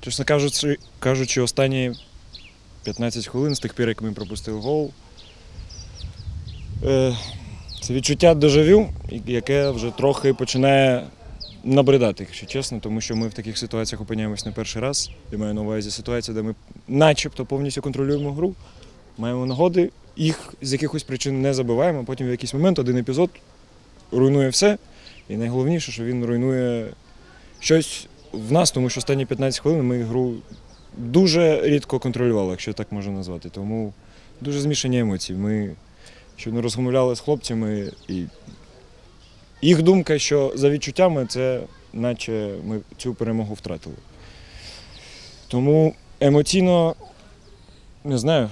Чесно кажучи, кажучи, останні 15 хвилин з тих пір, як ми пропустили гол. Е, це відчуття дежавю, яке вже трохи починає набридати, якщо чесно, тому що ми в таких ситуаціях опиняємось не перший раз. Я маю на увазі ситуацію, де ми начебто повністю контролюємо гру, маємо нагоди, їх з якихось причин не забиваємо, а потім в якийсь момент один епізод руйнує все. І найголовніше, що він руйнує щось в нас, тому що останні 15 хвилин ми гру дуже рідко контролювали, якщо так можна назвати. Тому дуже змішані емоції. Ми щойно розмовляли з хлопцями, і їх думка, що за відчуттями це наче ми цю перемогу втратили. Тому емоційно не знаю.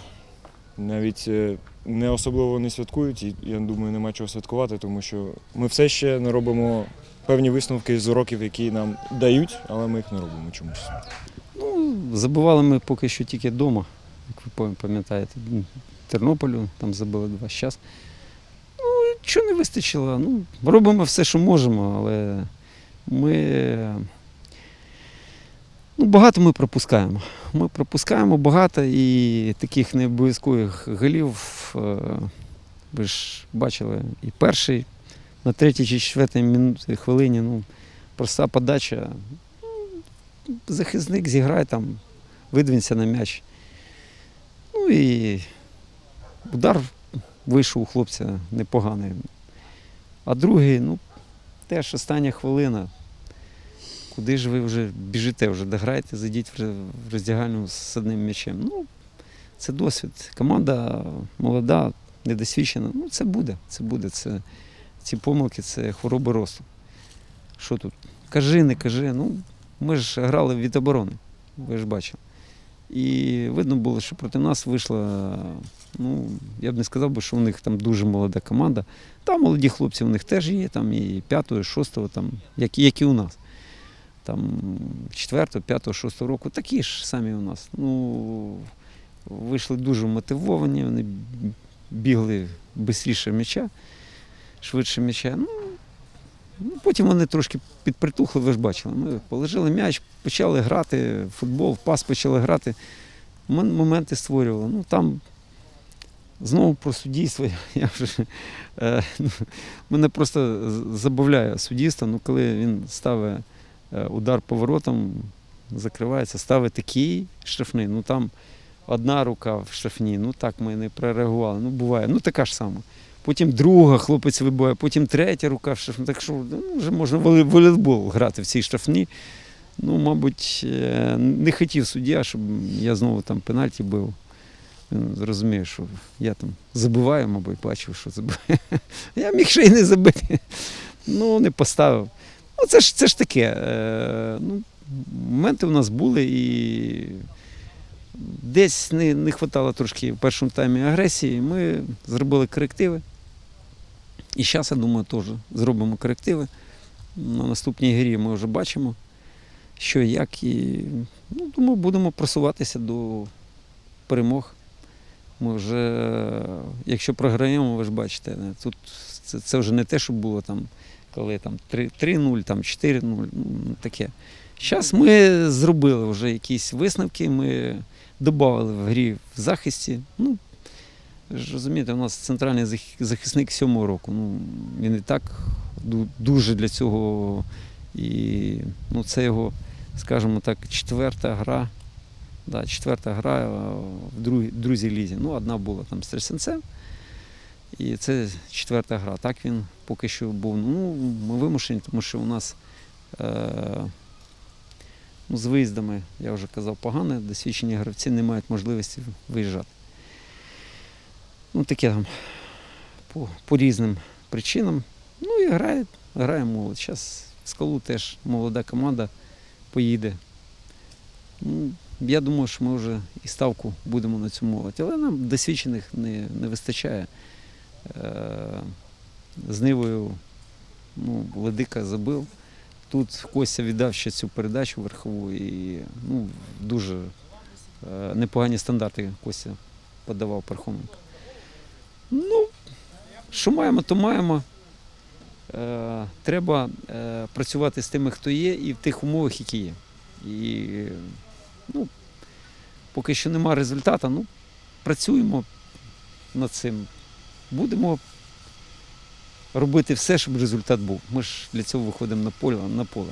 Навіть е, не особливо не святкують, і я думаю, нема чого святкувати, тому що ми все ще не робимо певні висновки з уроків, які нам дають, але ми їх не робимо чомусь. Ну, забивали ми поки що тільки вдома, як ви пам'ятаєте. Тернополю там забили два час. Ну, чого не вистачило? Ну, робимо все, що можемо, але ми. Ну, багато ми пропускаємо. Ми пропускаємо багато і таких необов'язкових голів. е, Ви ж бачили, і перший на третій чи четвертій хвилині, ну, проста подача. Ну, захисник зіграє там, видвінься на м'яч. Ну і удар вийшов у хлопця непоганий. А другий, ну, теж остання хвилина. Куди ж ви вже біжите, вже дограйте, зайдіть в роздягальню з одним м'ячем. Ну, це досвід. Команда молода, недосвідчена. Ну, це буде. Це буде. Це, ці помилки це хвороби росту. Що тут? Кажи, не кажи. Ну, ми ж грали від оборони, ви ж бачили. І видно було, що проти нас вийшла, ну, я б не сказав би, що у них там дуже молода команда. Там молоді хлопці у них теж є, там і п'ятого, і шостого, там, як, як і у нас. Там четвертого, п'ятого, шостого року такі ж самі у нас. Ну, вийшли дуже мотивовані, вони бігли швидше м'яча, швидше м'яча. Ну, Ну, потім вони трошки підпритухли, ви ж бачили. Ми положили м'яч, почали грати в футбол, в пас почали грати. Моменти створювали. Ну там знову про суддівство. Я вже, е, ну, мене просто забавляє суддівство, ну, коли він ставить е, удар поворотом, закривається, ставить такий штрафний. Ну там одна рука в штрафній, ну так ми не прореагували. Ну, буває. Ну така ж сама потім друга хлопець вибиває, потім третя рука. Так що ну, вже можна волейбол грати в цій штрафні. Ну, мабуть, е, не хотів суддя, щоб я знову там пенальті бив. Він зрозумів, що я там забиваю, мабуть, бачив, що забиваю. Я міг ще й не забити. Ну, не поставив. Ну, це ж, це ж таке. е, Ну, моменти у нас були і десь не, не вистачало трошки в першому таймі агресії. Ми зробили корективи. І зараз, я думаю, теж зробимо корективи. На наступній грі ми вже бачимо, що як. І ну, думаю, будемо просуватися до перемог. Ми вже, якщо програємо, ви ж бачите, тут це, це вже не те, що було там, коли там 3 3-0, там 4-0, ну, таке. Зараз ми зробили вже якісь висновки, ми додали в грі в захисті. Ну, розумієте, у нас центральний захисник сьомого року. Ну, він і так дуже для цього. І ну, це його, скажімо так, четверта гра. Да, четверта гра в друзій лізі. Ну, одна була там з Тресенцем. І це четверта гра. Так він поки що був. Ну, ми вимушені, тому що у нас е, з виїздами, я вже казав, погано, досвідчені гравці не мають можливості виїжджати. Ну, таке там по, по різним причинам. Ну і грає, грає молодь. Зараз в скалу теж молода команда поїде. Ну, я думаю, що ми вже і ставку будемо на цю молодь. Але нам досвідчених не, не вистачає. Е, з Нивою ну, Ледика забив. Тут Костя віддав ще цю передачу верхову і ну, дуже е, непогані стандарти Костя подавав Пархоменко. Ну, що маємо, то маємо. Е, треба е, працювати з тими, хто є, і в тих умовах, які є. І Ну, поки що немає результату, ну, працюємо над цим. Будемо робити все, щоб результат був. Ми ж для цього виходимо на поле. На поле.